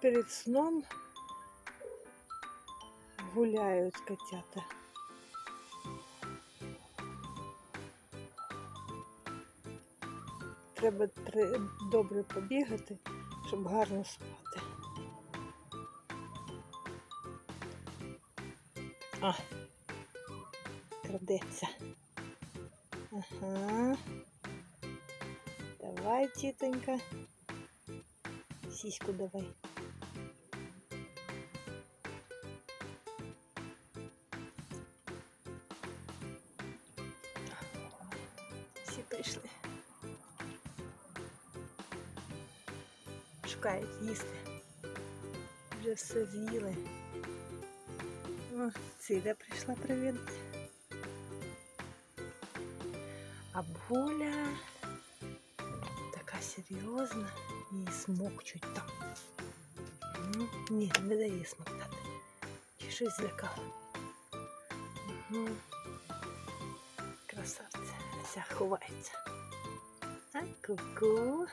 перед сном гуляють котята. Треба добре побігати, щоб гарно спати. А, крадеться. Ага. Давай, тітонька. Сіську давай. Всі прийшли. Шукають їсти. Вже все з'їли. О, Ціля прийшла привідати. А Боля така серйозна, її смокчуть там. М, Ні, не дає смоктати. Чи щось злякала. Угу. Красавця, вся ховається. А ку-ку.